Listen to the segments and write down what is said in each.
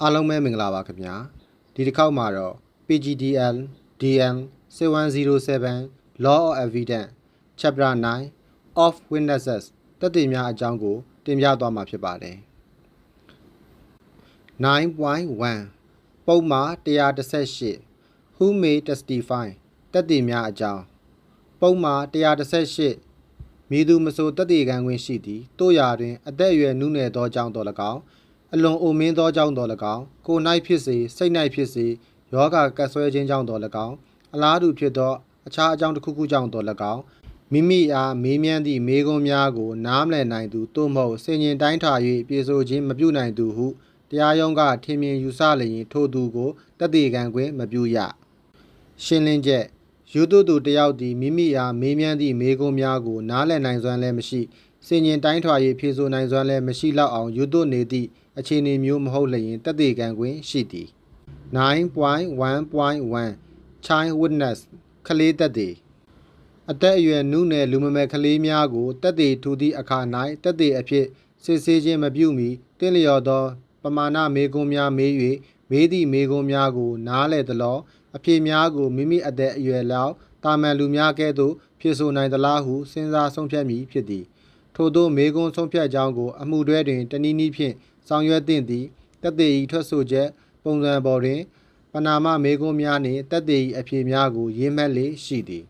အားလုံးပဲမင်္ဂလာပါခင်ဗျာဒီတစ်ခေါက်မှာတော့ PGDL DM 7107 Law of Evidence Chapter 9 of Witnesses တက်တည်များအကြောင်းကို တင်ပြသွားမှာဖြစ်ပါတယ်9.1ပုံမှာ118 Who may testify တက်တည်များအကြောင်းပုံမှာ118မိသူမဆိုတက်တည်ခံခွင့်ရှိသည်တို့ရာတွင် အသက်အရွယ်နုနယ်သောကြောင့်တော်၎င်း အလွန်အိုမင်းသောကြောင့်တော်၎င်းကိုယ်၌ဖြစ်စေစိတ်၌ဖြစ်စေယောဂကတ်ဆွဲခြင်းကြောင့်တော်၎င်းအလားတူဖြစ်သောအခြားအကြောင်းတစ်ခုခုကြောင့်တော်၎င်းမိမိအားမေးမြန်းသည့်မေးခွန်းများကို နားမလည်နိုင်သူသို့မဟုတ်စင်ញင်တိုင်းထွာ၍ပြေဆိုခြင်းမပြုနိုင်သူဟုတရားရုံးကထင်မြင်ယူဆလျင်ထိုသူကိုတက်တည်ခံခွင့်မပြုရရှင်းလင်းချက်ယူတုသူတယောက်သည်မိမိအားမေးမြန်းသည့်မေးခွန်းများကို နားလည်နိုင်စွမ်းလည်းမရှိ စင်ញင်တိုင်းထွာ၍ဖြေဆိုနိုင်စွမ်းလည်းမရှိလောက်အောင်ယူတုနေသည့်အခြေအနေမျိုးမဟုတ်လျင်တက်သေးကံခွင့်ရှိသည်9.1.1 Child Witness ကလေးတက်သေးအသက်အရွယ်နုနယ်လူမမယ်ကလေးများကိုတက်သေးထူသည့်အခါ၌တက်သေးအဖြစ်စစ်ဆေးခြင်းမပြုမီတင့်လျော်သောပမာဏမေးခွန်းများမေး၍မေးသည့်မေးခွန်းများကို နားလည်သလောအဖြစ်များကိုမိမိအသက်အရွယ်လောက်တာမန်လူများကဲ့သို့ဖြစ်ဆိုနိုင်သလားဟုစဉ်းစားဆုံးဖြတ်မည်ဖြစ်သည် ထို့သောမေကွန်းဆုံးဖြတ်ကြောင်းကို အမှုတွဲတွင်တနည်းနည်းဖြင့်ဆောင်ရွက်သင့်သည်တက်သေးဤထွက်ဆိုချက် ပုံစံပေါ်တွင် ပနာမမေကွန်းများနှင့်တက်သေးဤအဖြစ်များကိုရေးမှတ်လေရှိသည်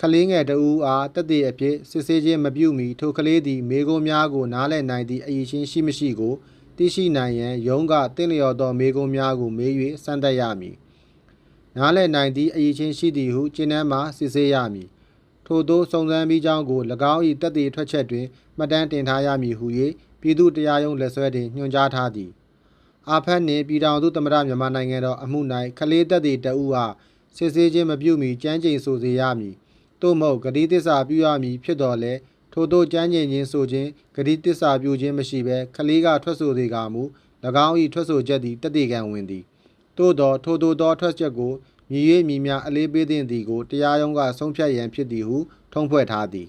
ကလေးငယ်တဦးအားတက်သေးအဖြစ်စစ်ဆေးခြင်းမပြုမီထိုကလေးသည်မေကွန်းများကိုနားလည်နိုင်သည့်အရေးချင်းရှိမရှိကိုသိရှိနိုင်ရန်ရုံးကတင့်လျော်သောမေကွန်းများကိုမေး၍စမ်းသပ်ရမည်နားလည်နိုင်သည့်အရေးချင်းရှိသည်ဟုကျင်းနှန်းမှစစ်ဆေးရမည် ထို့သောစုံစမ်းပြီးကြောင်းကို၎င်း၏တက်သေးထွက်ချက်တွင်မှတ်တမ်းတင်ထားရမည်ဟု၍ပြည်သူ့တရားရုံးလက်ဆွဲတွင်ညွှန်ကြားထားသည်အာဖက်နှင့်ပြည်ထောင်စုသမ္မတမြန်မာနိုင်ငံတော်အမှု၌ခလေးတက်သေးတဦးအားစစ်ဆေးခြင်းမပြုမီကြမ်းကြိမ်ဆိုစေရမည်သို့မဟုတ်ဂတိသစ္စာပြုရမည်ဖြစ်တော်လဲထို့သောကြမ်းကြိမ်ခြင်းဆိုခြင်းဂတိသစ္စာပြုခြင်းမရှိဘဲခလေးကထွက်ဆိုသေးကမူ၎င်း၏ထွက်ဆိုချက်သည်တက်သေးကံဝင်သည်သို့သောထိုသို့သောထွက်ချက်ကို မြည်၍မြည်များအလေးပေးသင့်သည်ကိုတရားရုံးကဆုံးဖြတ်ရန်ဖြစ်သည်ဟုထုံးဖွဲ့ထားသည်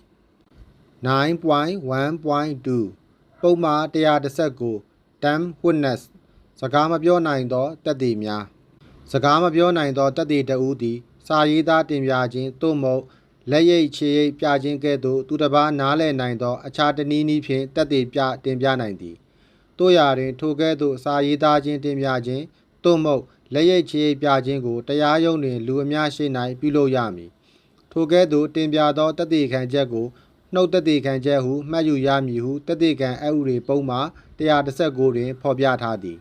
9.1.2ပုံမှား119 Dam Witness စကားမပြောနိုင်သောတက်သေးများစကားမပြောနိုင်သောတက်သေးတဦးသည် စာရေးသားတင်ပြခြင်းသို့မဟုတ်လက်ရိပ်ခြေရိပ်ပြခြင်းကဲ့သို့သူတစ်ပါးနားလည်နိုင်သော အခြားတနည်းနည်းဖြင့်တက်သေးပြတင်ပြနိုင်သည်တို့ရာတွင် ထိုကဲ့သို့စာရေးသားခြင်းတင်ပြခြင်းသို့မဟုတ် လက်ရိပ်ချေပြခြင်းကိုတရားရုံးတွင် လူအများရှိ၌ပြုလုပ်ရမည်ထိုကဲ့သို့တင်ပြသောတသက်ခံချက်ကိုနှုတ်တသက်ခံချက်ဟုမှတ်ယူရမည်ဟုတသက်ခံအဥရေပုံမှာ119တွင် ဖော်ပြထားသည်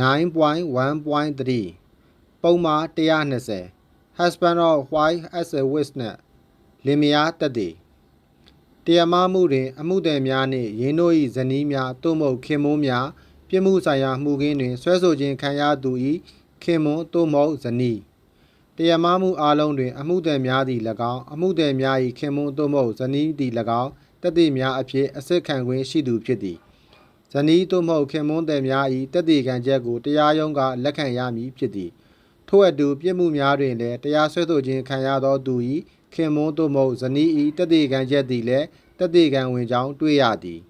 9.1.3ပုံမှာ120 husband of wife as a witness လင်မယားတက်သည်တရားမမှုတွင် အမှုသည်များနှင့်ရင်းတို့၏ဇနီးများသို့မဟုတ်ခင်မိုးများ ပြစ်မှုဆိုင်ရာမှုခင်းတွင်ဆွဲဆိုခြင်းခံရသူ၏ခင်မွန်သို့မဟုတ်ဇနီးတရားမမှုအလုံးတွင် အမှုသည်များသည်၎င်းအမှုသည်များ၏ခင်မွန်သို့မဟုတ်ဇနီးသည်၎င်းတက်သည့်များအဖြစ်အစစ်ခံခွင့်ရှိသူဖြစ်သည်ဇနီးသို့မဟုတ်ခင်မွန်သည်များ၏တက်သည့်ခံချက်ကိုတရားရုံးကလက်ခံရမည်ဖြစ်သည်ထို့အတူပြစ်မှုများတွင်လည်းတရားစွဲဆိုခြင်းခံရသောသူ၏ခင်မွန်သို့မဟုတ်ဇနီး၏တက်သည့်ခံချက်သည်လည်းတက်သည့်ခံဝင်ကြောင်းတွေ့ရသည်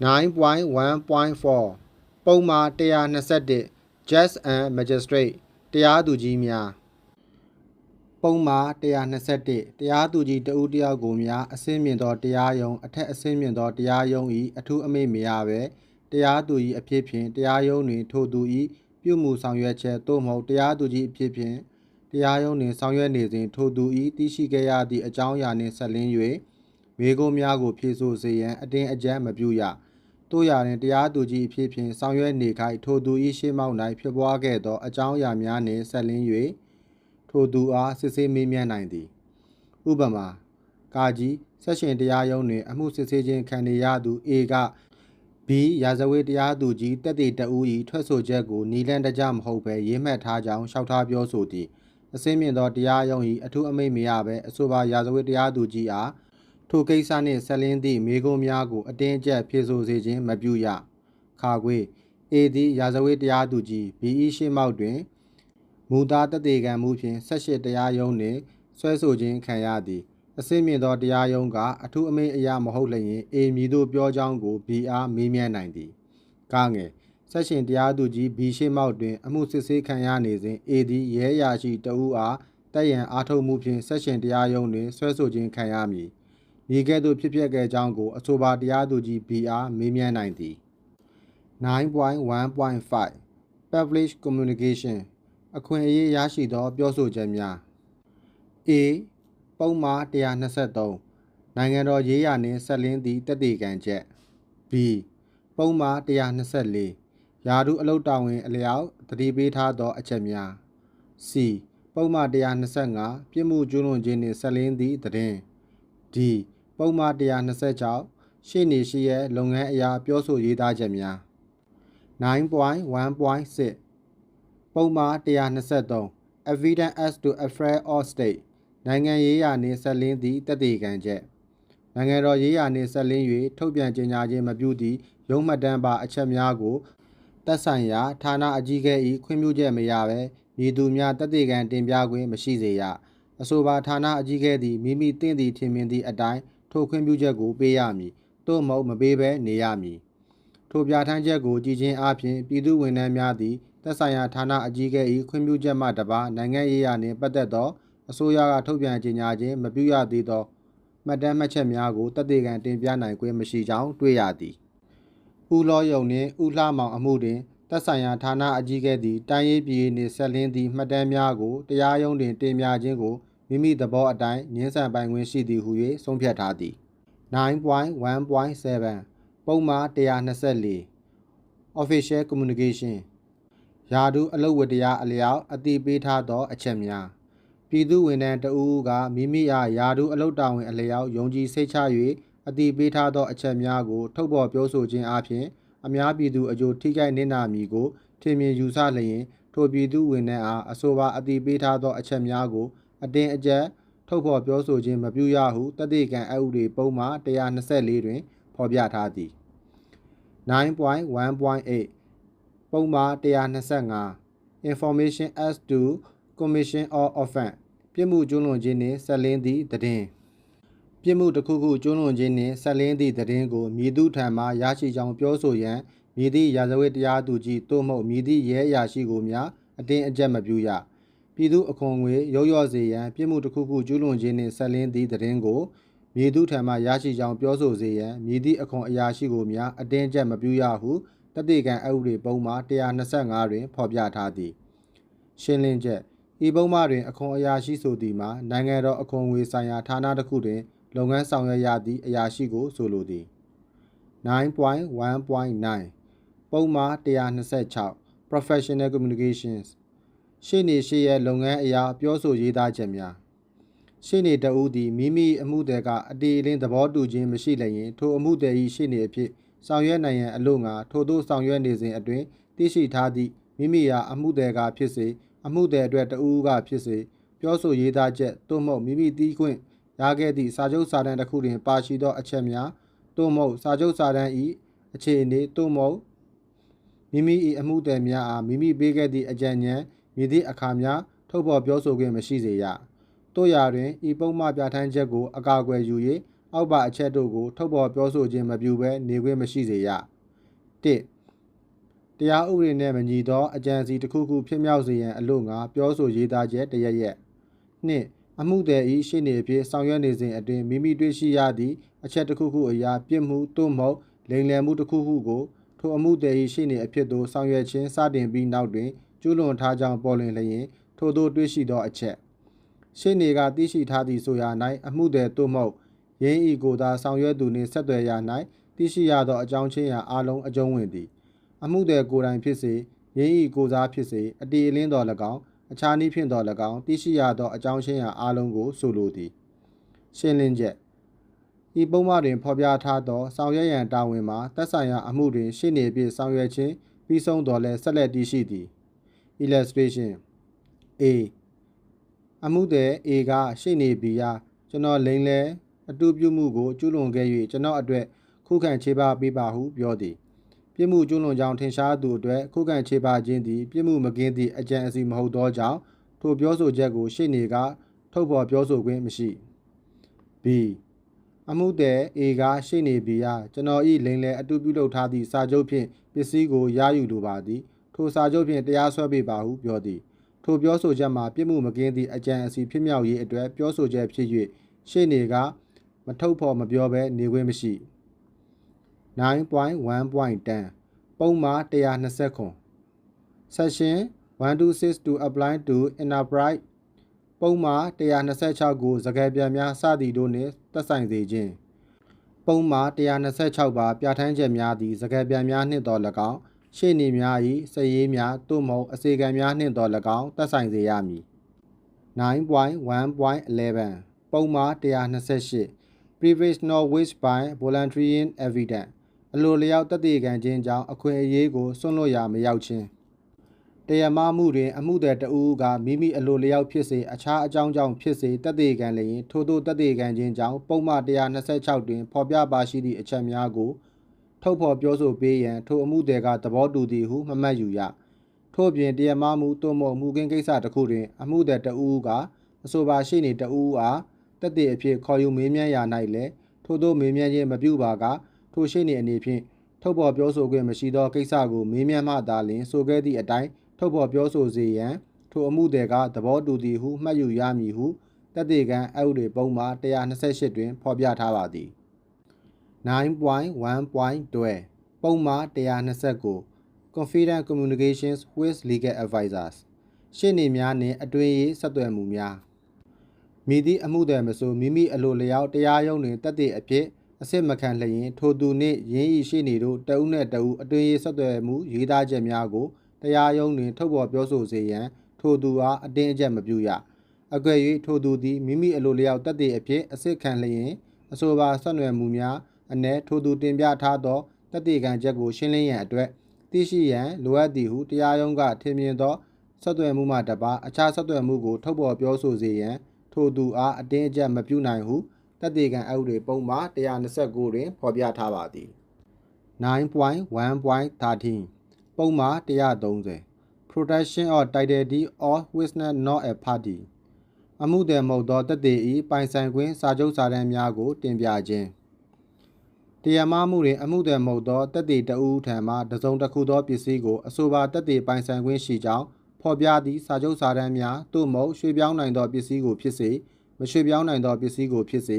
9.1.4 ပုံမှာ121 Judge and Magistrate တရားသူကြီးများပုံမှာ121တရားသူကြီးတဦးတယောက်ကိုများအစင်းမြင့်သောတရားရုံးအထက်အစင်းမြင့်သောတရားရုံး၏အထူးအမိန့်မရဘဲတရားသူကြီးအဖြစ်ဖြင့်တရားရုံးတွင်ထိုသူ၏ပြုမှုဆောင်ရွက်ချက်သို့မဟုတ်တရားသူကြီးအဖြစ်ဖြင့်တရားရုံးတွင်ဆောင်ရွက်နေစဉ်ထိုသူ၏သိရှိခဲ့ရသည့်အကြောင်းအရာနှင့်ဆက်လင်း၍မိခိုးများကိုဖြေဆိုစေရန်အတင်းအကျပ်မပြုရ တို့ရာတွင်တရားသူကြီးအဖြစ်ဖြင့်ဆောင်ရွက်နေခိုက်ထိုသူ၏ရှေ့မှောက်၌ဖြစ်ပွားခဲ့သောအကြောင်းအရာများနှင့်ဆက်လင်း၍ထိုသူအားစစ်ဆေးမေးမြန်းနိုင်သည်ဥပမာကာကြီးဆက်ရှင်တရားရုံးတွင် အမှုစစ်ဆေးခြင်းခံနေရသူ A က B ရာဇဝတ်တရားသူကြီးတက်တေတဦး၏ထွက်ဆိုချက်ကိုနီလန်တကြမဟုတ်ဘဲရေးမှတ်ထားကြောင်းလျှောက်ထားပြောဆိုသည်အစင်းမြင့်သောတရားရုံး၏အထူးအမိန့်မရဘဲအဆိုပါရာဇဝတ်တရားသူကြီးအား ထိုကိစ္စနှင့်ဆက်လင်းသည့်မိကုံးများကိုအတင်းအကျပ်ဖြေဆိုစေခြင်းမပြုရခါခွေ A သည်ရာဇဝတ်တရားသူကြီး B ၏ရှေ့မှောက်တွင်မူသားတသက်ခံမှုဖြင့်၁၈တရားရုံးနှင့်ဆွဲဆိုခြင်းခံရသည်အစင်းမြင့်သောတရားရုံးကအထူးအမိန့်အရာမဟုတ်လျင် A မည်သို့ပြောကြောင်းကို B အားမေးမြန်းနိုင်သည်ကငယ်ဆက်ရှင်တရားသူကြီး B ရှေမောက်တွင် အမှုစစ်ဆေးခံရနေစဉ် A သည်ရဲအရာရှိတဦးအားတပ်ရန်အားထုတ်မှုဖြင့်ဆက်ရှင်တရားရုံးတွင်ဆွဲဆိုခြင်းခံရမည်။ မိကဲ့သို့ဖြစ်ပျက်ခဲ့ကြောင်းကိုအဆိုပါတရားသူကြီး B အားမေးမြန်းနိုင်သည်9.1.5 Publish Communication အခွင့်အရေးရရှိသော ပြောဆိုချက်များ A ပုံမှား123နိုင်ငံတော်ရေးရာနှင့်ဆက်လင်းသည့်တက်တေကံချက် B ပုံမှား124ယာဒုအလုတ်တာဝန်အလျောက်တတိပေးထားသော အချက်များ C ပုံမှား125ပြစ်မှုကျူးလွန်ခြင်းနှင့်ဆက်လင်းသည့်သတင်း D ပုံမှား126ရှေ့နေရှိရဲ့လုပ်ငန်းအရာပြောဆိုရေးသားချက်များ9.1.6ပုံမှား123 Evidence as to affair of state နိုင်ငံရေးရာနှင့်ဆက်လင်းသည့်တက်တေကံချက်နိုင်ငံတော်ရေးရာနှင့်ဆက်လင်း၍ထုတ်ပြန်ကြေညာခြင်းမပြုသည့်ရုံးမှတ်တမ်းပါအချက်များကိုသက်ဆိုင်ရာဌာနအကြီးအကဲ၏ခွင့်ပြုချက်မရဘဲမည်သူများတက်တေကံတင်ပြခွင့်မရှိစေရအဆိုပါဌာနအကြီးအကဲသည်မိမိတင့်သည့်ထင်မြင်သည့်အတိုင်း ထိုခွင့်ပြုချက်ကိုပေးရမည်သို့မဟုတ်မပေးဘဲနေရမည်ထိုပြဋ္ဌာန်းချက်ကိုကြည်ချင်းအပြင်ပြည်သူဝန်ထမ်းများသည်သက်ဆိုင်ရာဌာနအကြီးအကဲ၏ခွင့်ပြုချက်မှတပါနိုင်ငံရေးရာနှင့်ပတ်သက်သောအစိုးရကထုတ်ပြန်ကြေညာခြင်းမပြုရသေးသောမှတ်တမ်းမှတ်ချက်များကိုတက်သေးကံတင်ပြနိုင်ခွင့်မရှိကြောင်းတွေ့ရသည်။ဦးလောယုံနှင့်ဦးလှမောင်အမှုတွင်သက်ဆိုင်ရာဌာနအကြီးအကဲသည်တိုင်းရေးပြည်နှင့်ဆက်လင်းသည့်မှတ်တမ်းများကိုတရားရုံးတွင်တင်ပြခြင်းကို မိမိသဘောအတိုင်းငင်းဆန်ပိုင်ခွင့်ရှိသည်ဟု၍ဆုံးဖြတ်ထားသည်9.1.7ပုံမှား124 Official Communication ယာဒုအလုပ်ဝတ္တရားအလျောက်အတိပေးထားသော အချက်များပြည်သူဝန်ထမ်းတဦးကမိမိအားယာဒုအလုပ်တာဝန်အလျောက်ယုံကြည်စိတ်ချ၍အတိပေးထားသော အချက်များကို ထုတ်ဖော်ပြောဆိုခြင်းအပြင်အများပြည်သူအကျိုးထိခိုက်နစ်နာမည်ကိုထင်မြင်ယူဆလျင်ထိုပြည်သူဝန်ထမ်းအားအဆိုပါအတိပေးထားသော အချက်များကို အတင်းအကျပ်ထုတ်ဖော်ပြောဆိုခြင်းမပြုရဟုတတိကံအဥပဒေပုံမှာ124တွင် ဖော်ပြထားသည်9.1.8ပုံမှာ125 Information as to Commission of Offense ပြစ်မှုကျူးလွန်ခြင်းနှင့်ဆက်လင်းသည့်သတင်းပြစ်မှုတစ်ခုခုကျူးလွန်ခြင်းနှင့်ဆက်လင်းသည့်သတင်းကိုမြည်သူထံမှရရှိကြောင်းပြောဆိုရန်မြည်သည့်ရာဇဝတ်တရားသူကြီးသို့မဟုတ်မြည်သည့်ရဲအရာရှိကိုများအတင်းအကျပ်မပြုရ ပြည်သူအခွန်ငွေရုပ်ရော့စေရန်ပြစ်မှုတစ်ခုခုကျူးလွန်ခြင်းနှင့်ဆက်လင်းသည့်သတင်းကိုမြည်သူထံမှရရှိကြောင်းပြောဆိုစေရန်မြည်သည့်အခွန်အရာရှိကိုများအတင်းအကျပ်မပြုရဟုတတိကံအဥပဒေပုံမှာ125တွင်ဖော်ပြထားသည်ရှင်းလင်းချက်ဤပုံမှာတွင်အခွန်အရာရှိဆိုသည်မှာနိုင်ငံတော်အခွန်ငွေဆိုင်ရာဌာနတစ်ခုတွင်လုပ်ငန်းဆောင်ရွက်ရသည့်အရာရှိကိုဆိုလိုသည်9.1.9ပုံမှာ126 Professional Communications ရှေ့နေရှေ့ရဲ့လုပ်ငန်းအရာပြောဆိုရေးသားချက်များရှေ့နေတဦးသည်မိမိအမှုတွေကအတီအလင်းသဘောတူခြင်းမရှိလျင်ထိုအမှုတွေ၏ရှေ့နေအဖြစ်ဆောင်ရွက်နိုင်ရန်အလို့ငါထိုသို့ဆောင်ရွက်နေစဉ်အတွင်းသိရှိထားသည့်မိမိရာအမှုတွေကဖြစ်စေအမှုတွေအတွက်တဦးကဖြစ်စေပြောဆိုရေးသားချက်သို့မဟုတ်မိမိတီးခွင့်ရခဲ့သည့်စာချုပ်စာတမ်းတစ်ခုတွင်ပါရှိသောအချက်များသို့မဟုတ်စာချုပ်စာတမ်း၏အခြေအနေသို့မဟုတ်မိမိ၏အမှုတွေများအားမိမိပေးခဲ့သည့်အကြံဉာဏ် မြည်သည့်အခါများထုတ်ဖော်ပြောဆိုခွင့်မရှိစေရတို့ရာတွင်ဤပုံမှပြဋ္ဌာန်းချက်ကိုအကာအကွယ်ယူ၍အောက်ပါအချက်တို့ကိုထုတ်ဖော်ပြောဆိုခြင်းမပြုဘဲနေခွင့်မရှိစေရ၁တရားဥပဒေနှင့်မညီသောအကြံစီတစ်ခုခုဖြစ်မြောက်စေရန်အလို့ငါပြောဆိုရေးသားချက်တရရက်၂အမှုသည်ဤရှေ့နေအဖြစ်ဆောင်ရွက်နေစဉ်အတွင်းမိမိတွေ့ရှိရသည့်အချက်တစ်ခုခုအရာပြစ်မှုသို့မဟုတ်လိမ်လည်မှုတစ်ခုခုကိုထိုအမှုသည်ဤရှေ့နေအဖြစ်သို့ဆောင်ရွက်ခြင်းစတင်ပြီးနောက်တွင် ကျူးလွန်ထားကြောင်းပေါ်လွင်လျင်ထိုသို့တွေ့ရှိသောအချက်ရှေ့နေကသိရှိထားသည့်ဆိုရာ၌အမှုသည်သို့မဟုတ်ရင်းဤကိုသာဆောင်ရွက်သူနှင့်ဆက်သွယ်ရာ၌သိရှိရသောအကြောင်းချင်းရာအလုံးအကျုံးဝင်သည် အမှုသည်ကိုယ်တိုင်ဖြစ်စေရင်းဤကိုစားဖြစ်စေအတီအလင်းတော်၎င်းအခြားနည်းဖြင့်တော်၎င်းသိရှိရသောအကြောင်းချင်းရာအလုံးကိုဆိုလိုသည် ရှင်းလင်းချက်ဤပုံမှန်တွင်ဖော်ပြထားသောဆောင်ရွက်ရန်တာဝန်မှာသက်ဆိုင်ရာအမှုတွင်ရှေ့နေပြည့်ဆောင်ရွက်ခြင်းပြီးဆုံးတော်လဲဆက်လက်တည်ရှိသည် illustration A အမှုသည် A ကရှေ့နေ B ရာကျွန်တော်လိန်လဲအတူပြုမှုကိုကျူးလွန်ခဲ့၍ကျွန်တော်အတွက်ခုခံချေပပေးပါဟုပြောသည်ပြစ်မှုကျူးလွန်ကြောင်းထင်ရှားသူအတွက်ခုခံချေပခြင်းသည်ပြစ်မှုမကင်းသည့်အကြံအစီမဟုတ်သောကြောင့်ထိုပြောဆိုချက်ကိုရှေ့နေကထုတ်ဖော်ပြောဆိုခွင့်မရှိ B အမှုတဲ့ A ကရှိနေပြီဟာကျွန်တော်ဤလိန်လေအတူပြုလုပ်ထားသည့်စာချုပ်ဖြင့်ပစ္စည်းကိုရယူလိုပါသည် ထိုစာချုပ်ဖြင့်တရားစွဲပေးပါဟုပြောသည်ထိုပြောဆိုချက်မှာပြစ်မှုမကင်းသည့်အကြံအစီဖြစ်မြောက်ရေးအတွက်ပြောဆိုချက်ဖြစ်၍ရှေ့နေကမထုတ်ဖော်မပြောဘဲနေခွင့်မရှိ9.1.10ပုံမှား120ခွန် section 126 to apply to enterprise ပုံမှား126ကိုစကားပြန်များစသည်တို့နှင့်သက်ဆိုင်စေခြင်းပုံမှား126ပါပြဋ္ဌာန်းချက်များသည့်စကားပြန်များနှင့်တော်၎င်း ရှေ့နေများ၏စည်ရေးများသို့မဟုတ်အစီကံများနှင့်တော်၎င်းသက်ဆိုင်စေရမည်9.1.11ပုံမှား128 previous knowledge by volunteering evidence အလိုလျောက်တည်တည်ခံခြင်းကြောင့်အခွင့်အရေးကိုစွန့်လွတ်ရာမရောက်ခြင်းတရားမမှုတွင်အမှုသည်တဦးကမိမိအလိုလျောက်ဖြစ်စေအခြားအကြောင်းကြောင့်ဖြစ်စေတည်တည်ခံလျင်ထို့သောတည်တည်ခံခြင်းကြောင့်ပုံမှန်126တွင်ဖော်ပြပါရှိသည့်အချက်များကို ထုတ်ဖော်ပြောဆိုပေးရန်ထိုအမှုသည်ကသဘောတူသည်ဟုမမှတ်ယူရထို့ပြင်တရားမမှုသို့မဟုတ်မှုကင်းကိစ္စတစ်ခုတွင် အမှုသည်တဦးကအဆိုပါရှိနေတဦးအားတည်တည်အဖြစ်ခေါ်ယူမေးမြန်းရာ၌လည်းထို့သောမေးမြန်းခြင်းမပြုပါကထိုရှိနေအနေဖြင့်ထုတ်ဖော်ပြောဆိုခွင့်မရှိသောကိစ္စကိုမေးမြန်းမှသာလျှင်ဆိုခဲ့သည့်အတိုင်းထုတ်ဖော်ပြောဆိုစေရန်ထိုအမှုတွေကသဘောတူသည်ဟုမှတ်ယူရမည်ဟုတက်တေကန်အဥပဒေပုံမှာ128တွင်ဖော်ပြထားပါသည် 9.1.12ပုံမှာ129 Confident Communications with Legal Advisors ရှင်းနေများနှင့်အတွင်းရေးဆက်သွယ်မှုများမိသည့်အမှုသည်မဆိုမိမိအလိုလျောက်တရားရုံးတွင်တက်တဲ့အဖြစ်အစစ်မခံလျင်ထိုသူနှင့်ရင်းဤရှိနေတို့တဦးနှင့်တဦးအတွင်းရေးဆက်သွယ်မှုရေးသားချက်များကိုတရားရုံးတွင်ထုတ်ဖော်ပြောဆိုစေရန်ထိုသူအားအတင်းအကျပ်မပြုရအကွယ်၍ထိုသူသည်မိမိအလိုလျောက်တက်တဲ့အဖြစ်အစစ်ခံလျင်အဆိုပါဆက်နွယ်မှုများ အ ਨੇ ထိုသူတင်ပြထားသောတက်တေခံချက်ကိုရှင်းလင်းရန်အတွက်သိရှိရန်လိုအပ်သည်ဟုတရားရုံးကထင်မြင်သောဆက်သွယ်မှုမှတပါအခြားဆက်သွယ်မှုကိုထုတ်ဖော်ပြောဆိုစေရန်ထိုသူအားအတင်းအကျပ်မပြုနိုင်ဟုတက်တေခံအဥပဒေပုံမှာ129တွင်ဖော်ပြထားပါသည်9.1.13ပုံမှာ130 protection of title of witness not a party အမှုသည်မဟုတ်သောတက်တေဤပိုင်ဆိုင်ခွင့်စာချုပ်စာတမ်းများကိုတင်ပြခြင်း တရားမမှုတွင်အမှုသည်မဟုတ်သောတက်တေတဦးထံမှတစုံတစ်ခုသောပစ္စည်းကိုအဆိုပါတက်တေပိုင်ဆိုင်ခွင့်ရှိကြောင်းဖော်ပြသည့်စာချုပ်စာတမ်းများသို့မဟုတ်ရွှေ့ပြောင်းနိုင်သောပစ္စည်းကိုဖြစ်စေမရွှေ့ပြောင်းနိုင်သောပစ္စည်းကိုဖြစ်စေ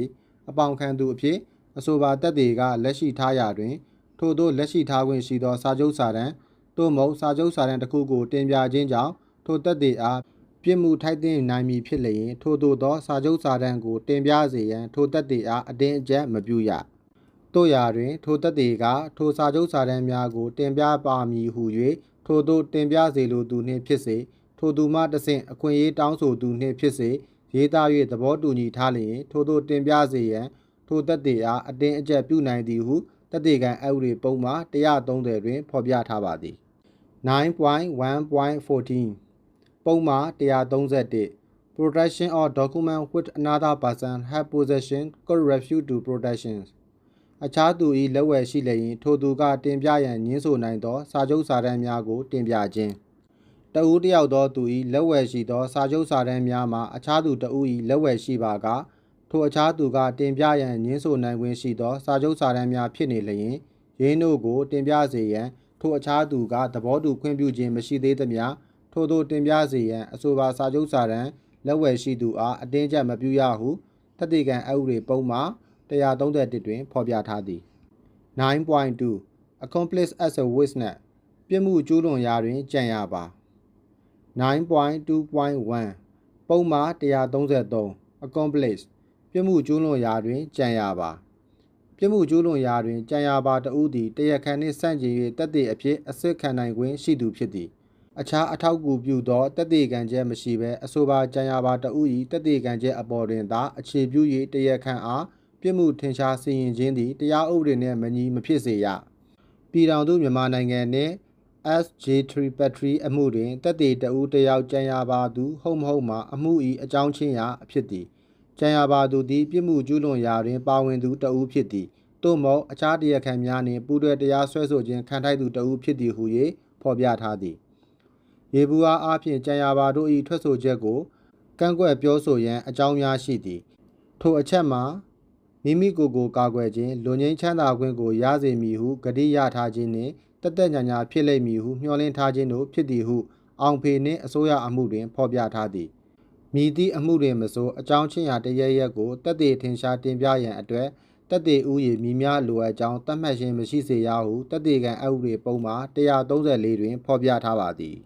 အပေါင်ခံသူအဖြစ်အဆိုပါတက်တွေကလက်ရှိထားရာတွင် ထို့သောလက်ရှိထားခွင့်ရှိသောစာချုပ်စာတမ်းသို့မဟုတ်စာချုပ်စာတမ်းတစ်ခုကိုတင်ပြခြင်းကြောင့်ထိုတက်တွေအားပြစ်မှုထိုက်သိမ်းနိုင်မည်ဖြစ်လျင်ထို့သောသောစာချုပ်စာတမ်းကိုတင်ပြစေရန်ထိုတက်တွေအားအတင်းအကျပ်မပြုရ တို့ရာတွင် ထိုတက်တွေကထိုစာချုပ်စာတမ်းများကို တင်ပြပါမည်ဟု၍ထို့သောတင်ပြစေလိုသူနှင့်ဖြစ်စေထိုသူမှတဆင့်အခွင့်အရေးတောင်းဆိုသူနှင့်ဖြစ်စေရေးသား၍သဘောတူညီထားလျင်ထိုသို့တင်ပြစေရန်ထိုတက်တေအားအတင်းအကျပ်ပြုနိုင်သည်ဟုတက်တေကန်အဥပဒေပုံမှာ130တွင် ဖော်ပြထားပါသည်9.1.14ပုံမှာ131 protection of document with another person have possession could refuse to protections အခြားသူ၏လက်ဝယ်ရှိလျင်ထိုသူကတင်ပြရန်ညှင်းဆိုနိုင်သော စာချုပ်စာတမ်းများကို တင်ပြခြင်းတဦးတယောက်သောသူ၏လက်ဝယ်ရှိသောစာချုပ်စာတမ်းများမှာအခြားသူတဦး၏လက်ဝယ်ရှိပါကထိုအခြားသူကတင်ပြရန်ညှင်းဆိုနိုင်ခွင့်ရှိသော စာချုပ်စာတမ်းများဖြစ်နေလျင်ရင်းတို့ကို တင်ပြစေရန်ထိုအခြားသူကသဘောတူခွင့်ပြုခြင်းမရှိသေးသမျှထိုသို့တင်ပြစေရန်အဆိုပါစာချုပ်စာတမ်းလက်ဝယ်ရှိသူအားအတင်းကျပ်မပြုရဟုတတိကံအဥပဒေပုံမှာ 131တွင် ဖော်ပြထားသည်9.2 accomplice as a witness ပြစ်မှုကျူးလွန်ရာတွင်ကြံရပါ9.2.1ပုံမှာ133 accomplice ပြစ်မှုကျူးလွန်ရာတွင်ကြံရပါပြစ်မှုကျူးလွန်ရာတွင်ကြံရပါတဦးသည်တရားခံနှင့်ဆန့်ကျင်၍တက်သည့်အဖြစ်အစစ်ခံနိုင်ခွင့်ရှိသူဖြစ်သည်အခြားအထောက်အကူပြုသောတက်သေးကံချက်မရှိဘဲအဆိုပါကြံရပါတဦး၏တက်သေးကံချက်အပေါ်တွင်သာအခြေပြု၍တရားခံအား ပြစ်မှုထင်ရှားစီရင်ခြင်းသည်တရားဥပဒေနှင့်မညီမဖြစ်စေရပြည်ထောင်စုမြန်မာနိုင်ငံနှင့် SJ3 Battery အမှုတွင်တက်သေးတဦးတယောက်ကြံရပါသူဟုတ်မဟုတ်မှာအမှု၏အကြောင်းချင်းရာဖြစ်သည်ကြံရပါသူသည်ပြစ်မှုကျူးလွန်ရာတွင် ပါဝင်သူတဦးဖြစ်သည်သို့မဟုတ်အခြားတရားခံများနှင့်ပူးတွဲတရားစွဲဆိုခြင်းခံထိုက်သူတဦးဖြစ်သည်ဟု၍ဖော်ပြထားသည်ရေဘူးအားအပြင်ကြံရပါတို့၏ထွက်ဆိုချက်ကိုကန့်ကွက်ပြောဆိုရန်အကြောင်းများရှိသည်ထိုအချက်မှာ မိမိကိုယ်ကိုကာကွယ်ခြင်းလူငင်းချမ်းသာခွင့်ကိုရစေမည်ဟုကတိရထားခြင်းနှင့်တက်တက်ညာညာဖြစ်လိမ့်မည်ဟုမျှော်လင့်ထားခြင်းတို့ဖြစ်သည်ဟုအောင်ဖေနှင့်အစိုးရအမှုတွင်ဖော်ပြထားသည်မည်သည့်အမှုတွင်မဆိုအကြောင်းချင်းရာတရရက်ကိုတက်သေးထင်ရှားတင်ပြရန်အတွက်တက်သေးဥယျာဉ်မိများလိုအပ်ကြောင်းသတ်မှတ်ခြင်းမရှိစေရဟုတက်သေးကံအဥပဒေပုံမှာ134တွင်ဖော်ပြထားပါသည်